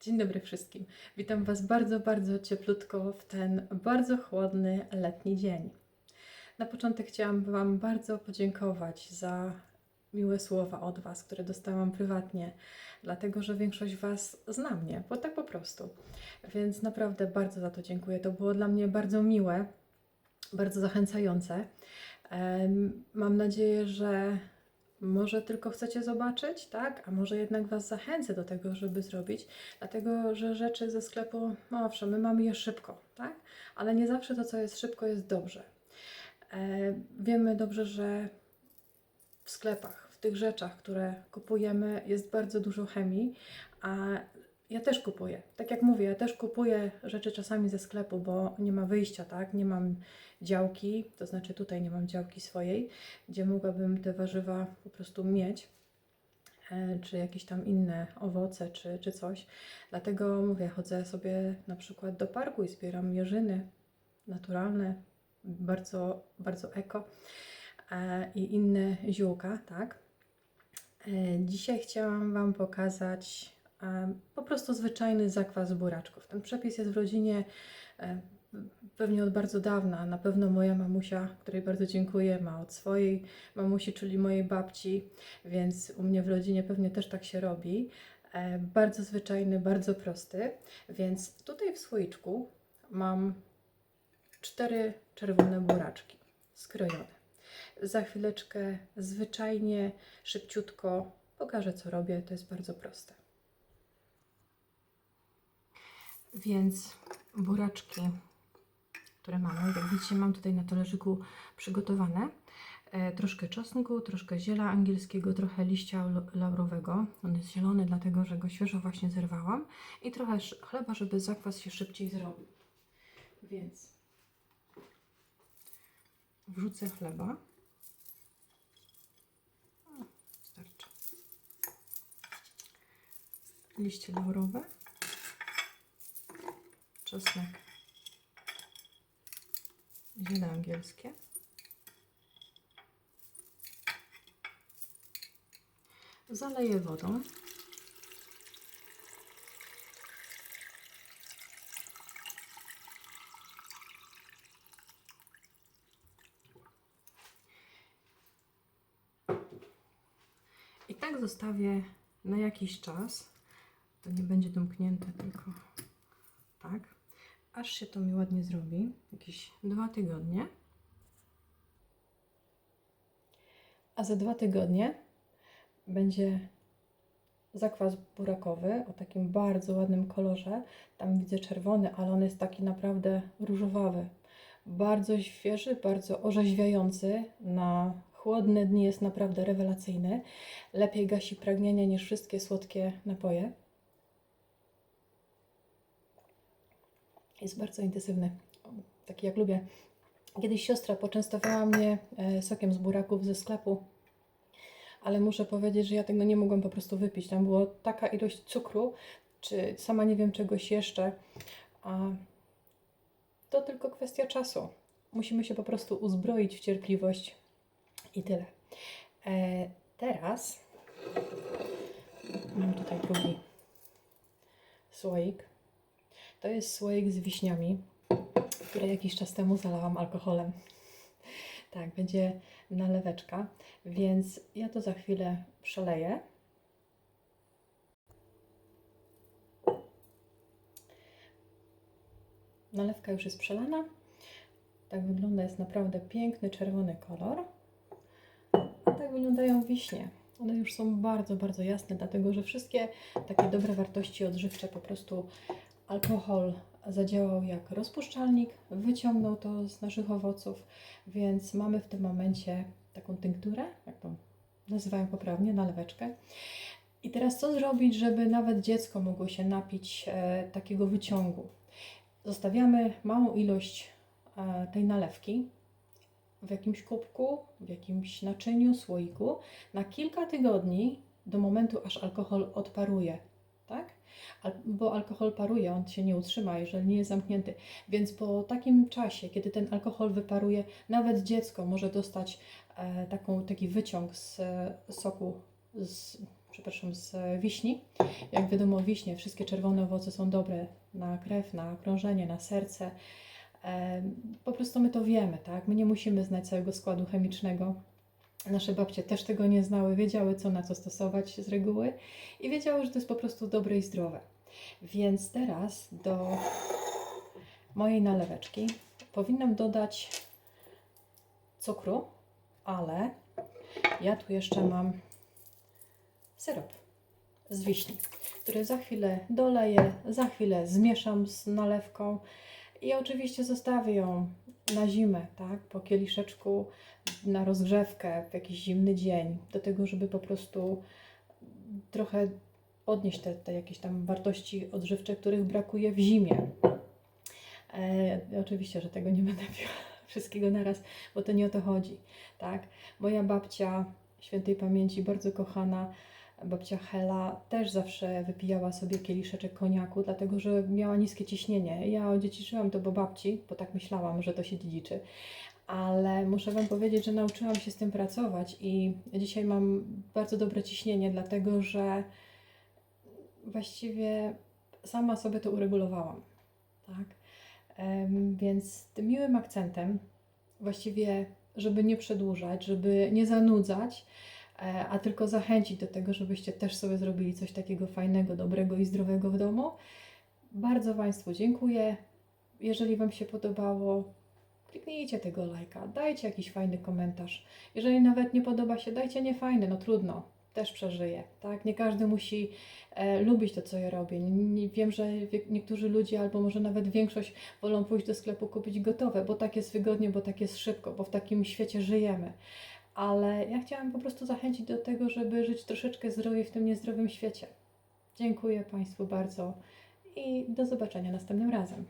Dzień dobry wszystkim. Witam Was bardzo, bardzo cieplutko w ten bardzo chłodny letni dzień. Na początek chciałam Wam bardzo podziękować za miłe słowa od Was, które dostałam prywatnie, dlatego że większość Was zna mnie, bo tak po prostu. Więc naprawdę bardzo za to dziękuję. To było dla mnie bardzo miłe, bardzo zachęcające. Mam nadzieję, że może tylko chcecie zobaczyć, tak? A może jednak Was zachęcę do tego, żeby zrobić, dlatego że rzeczy ze sklepu, no owszem, my mamy je szybko, tak? Ale nie zawsze to, co jest szybko, jest dobrze. E, wiemy dobrze, że w sklepach, w tych rzeczach, które kupujemy, jest bardzo dużo chemii, a ja też kupuję. Tak jak mówię, ja też kupuję rzeczy czasami ze sklepu, bo nie ma wyjścia, tak? Nie mam działki, to znaczy tutaj nie mam działki swojej, gdzie mogłabym te warzywa po prostu mieć, e, czy jakieś tam inne owoce, czy, czy coś. Dlatego mówię, chodzę sobie na przykład do parku i zbieram jeżyny naturalne, bardzo, bardzo eko e, i inne ziółka, tak. E, Dzisiaj chciałam Wam pokazać po prostu zwyczajny zakwas buraczków. Ten przepis jest w rodzinie pewnie od bardzo dawna. Na pewno moja mamusia, której bardzo dziękuję, ma od swojej mamusi, czyli mojej babci, więc u mnie w rodzinie pewnie też tak się robi. Bardzo zwyczajny, bardzo prosty, więc tutaj w słoiczku mam cztery czerwone buraczki skrojone. Za chwileczkę zwyczajnie, szybciutko pokażę, co robię. To jest bardzo proste. Więc buraczki, które mamy, jak widzicie, mam tutaj na talerzyku przygotowane. E, troszkę czosnku, troszkę ziela angielskiego, trochę liścia lau- laurowego. On jest zielony, dlatego że go świeżo właśnie zerwałam. I trochę chleba, żeby zakwas się szybciej zrobił. Więc wrzucę chleba. O. Liście laurowe. Czosnek. Ziele angielskie. Zaleję wodą. I tak zostawię na jakiś czas. To nie będzie domknięte, tylko tak. Aż się to mi ładnie zrobi. Jakieś dwa tygodnie. A za dwa tygodnie będzie zakwas burakowy o takim bardzo ładnym kolorze. Tam widzę czerwony, ale on jest taki naprawdę różowawy. Bardzo świeży, bardzo orzeźwiający. Na chłodne dni jest naprawdę rewelacyjny. Lepiej gasi pragnienie niż wszystkie słodkie napoje. Jest bardzo intensywny, taki jak lubię. Kiedyś siostra poczęstowała mnie e, sokiem z buraków ze sklepu, ale muszę powiedzieć, że ja tego nie mogłam po prostu wypić. Tam była taka ilość cukru, czy sama nie wiem czegoś jeszcze. A to tylko kwestia czasu. Musimy się po prostu uzbroić w cierpliwość i tyle. E, teraz mam tutaj drugi słoik. To jest słoik z wiśniami, który jakiś czas temu zalałam alkoholem. Tak, będzie naleweczka, więc ja to za chwilę przeleję. Nalewka już jest przelana. Tak wygląda, jest naprawdę piękny czerwony kolor. A tak wyglądają wiśnie. One już są bardzo, bardzo jasne, dlatego że wszystkie takie dobre wartości odżywcze po prostu alkohol zadziałał jak rozpuszczalnik, wyciągnął to z naszych owoców, więc mamy w tym momencie taką tynkturę, jak to nazywają poprawnie, naleweczkę. I teraz co zrobić, żeby nawet dziecko mogło się napić e, takiego wyciągu? Zostawiamy małą ilość e, tej nalewki w jakimś kubku, w jakimś naczyniu, słoiku na kilka tygodni do momentu, aż alkohol odparuje, bo alkohol paruje, on się nie utrzyma, jeżeli nie jest zamknięty. Więc po takim czasie, kiedy ten alkohol wyparuje, nawet dziecko może dostać e, taką, taki wyciąg z e, soku, z, przepraszam, z wiśni. Jak wiadomo, wiśnie, wszystkie czerwone owoce są dobre na krew, na krążenie, na serce. Po prostu my to wiemy, tak? My nie musimy znać całego składu chemicznego. Nasze babcie też tego nie znały, wiedziały co na co stosować z reguły i wiedziały, że to jest po prostu dobre i zdrowe. Więc teraz do mojej naleweczki powinnam dodać cukru, ale ja tu jeszcze mam syrop z wiśni, który za chwilę doleję, za chwilę zmieszam z nalewką i oczywiście zostawię ją na zimę, tak, po kieliszeczku na rozgrzewkę w jakiś zimny dzień, do tego, żeby po prostu trochę podnieść te, te jakieś tam wartości odżywcze, których brakuje w zimie. E, oczywiście, że tego nie będę piła wszystkiego naraz, bo to nie o to chodzi, tak? Moja babcia świętej pamięci, bardzo kochana, babcia Hela, też zawsze wypijała sobie kieliszeczek koniaku, dlatego że miała niskie ciśnienie. Ja odziedziczyłam to po babci, bo tak myślałam, że to się dziedziczy. Ale muszę Wam powiedzieć, że nauczyłam się z tym pracować i dzisiaj mam bardzo dobre ciśnienie, dlatego że właściwie sama sobie to uregulowałam. Tak? Więc tym miłym akcentem, właściwie, żeby nie przedłużać, żeby nie zanudzać, a tylko zachęcić do tego, żebyście też sobie zrobili coś takiego fajnego, dobrego i zdrowego w domu. Bardzo Państwu dziękuję. Jeżeli Wam się podobało, kliknijcie tego lajka, dajcie jakiś fajny komentarz. Jeżeli nawet nie podoba się, dajcie niefajny, no trudno, też przeżyję, tak? Nie każdy musi e, lubić to, co ja robię. Nie, nie, wiem, że niektórzy ludzie, albo może nawet większość, wolą pójść do sklepu kupić gotowe, bo tak jest wygodnie, bo tak jest szybko, bo w takim świecie żyjemy. Ale ja chciałam po prostu zachęcić do tego, żeby żyć troszeczkę zdrowiej w tym niezdrowym świecie. Dziękuję Państwu bardzo i do zobaczenia następnym razem.